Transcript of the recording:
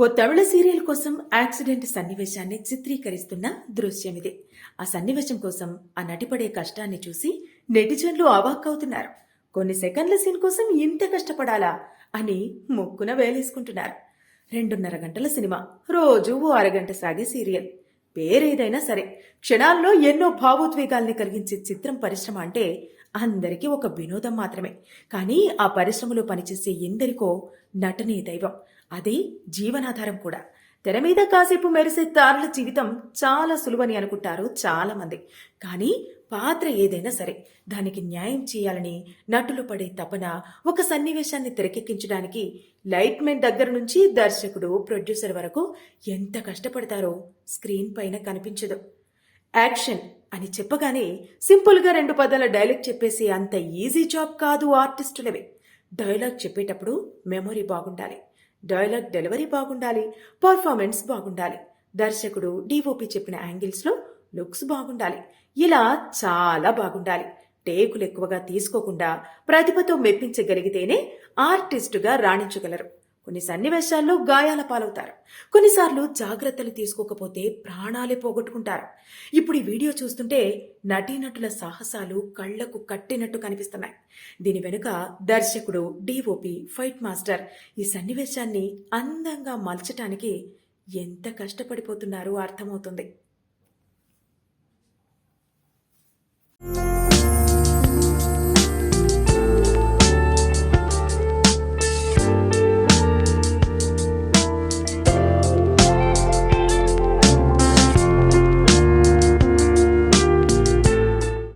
ఓ తమిళ serial కోసం accident సన్నివేశాన్ని చిత్రీకరిస్తున్న దృశ్యం ఇది ఆ సన్నివేశం కోసం ఆ నటిపడే కష్టాన్ని చూసి నెటిజన్లు అవాక్కవుతున్నారు. కొన్ని సెకండ్ల సీన్ కోసం ఇంత కష్టపడాలా అని ముక్కున వేలేసుకుంటున్నారు. రెండున్నర గంటల సినిమా. రోజు ఓ అరగంట సాగే సీరియల్. పేరేదైనా సరే. క్షణాల్లో ఎన్నో భావోద్వేగాల్ని కలిగించే చిత్రం పరిశ్రమ అంటే అందరికీ ఒక వినోదం మాత్రమే. కానీ ఆ పరిశ్రమలో పనిచేసే ఎందరికో నటనే దైవం. అదే జీవనాధారం కూడా. తెర మీద కాసేపు మెరిసే తారల జీవితం చాలా సులువని అనుకుంటారు చాలా మంది కానీ పాత్ర ఏదైనా సరే దానికి న్యాయం చేయాలని నటులు పడే తపన ఒక సన్నివేశాన్ని తెరకెక్కించడానికి లైట్ మెన్ దగ్గర నుంచి దర్శకుడు ప్రొడ్యూసర్ వరకు ఎంత కష్టపడతారో స్క్రీన్ పైన కనిపించదు. యాక్షన్ అని చెప్పగానే సింపుల్గా రెండు పదాల డైలాగ్ చెప్పేసి అంత ఈజీ జాబ్ కాదు ఆర్టిస్టులవి. డైలాగ్ చెప్పేటప్పుడు మెమొరీ బాగుండాలి. డైలాగ్ డెలివరీ బాగుండాలి పర్ఫార్మెన్స్ బాగుండాలి. దర్శకుడు డిఓపి చెప్పిన యాంగిల్స్లో లుక్స్ బాగుండాలి. ఇలా చాలా బాగుండాలి. టేకులు ఎక్కువగా తీసుకోకుండా ప్రతిభతో మెప్పించగలిగితేనే ఆర్టిస్టుగా రాణించగలరు. కొన్ని సన్నివేశాల్లో గాయాల పాలవుతారు. కొన్నిసార్లు జాగ్రత్తలు తీసుకోకపోతే ప్రాణాలే పోగొట్టుకుంటారు. ఇప్పుడు ఈ వీడియో చూస్తుంటే నటీనటుల సాహసాలు కళ్ళకు కట్టినట్టు కనిపిస్తున్నాయి. దీని వెనుక దర్శకుడు డిఓపి ఫైట్ మాస్టర్ ఈ సన్నివేశాన్ని అందంగా మలచటానికి ఎంత కష్టపడిపోతున్నారో అర్థమవుతుంది.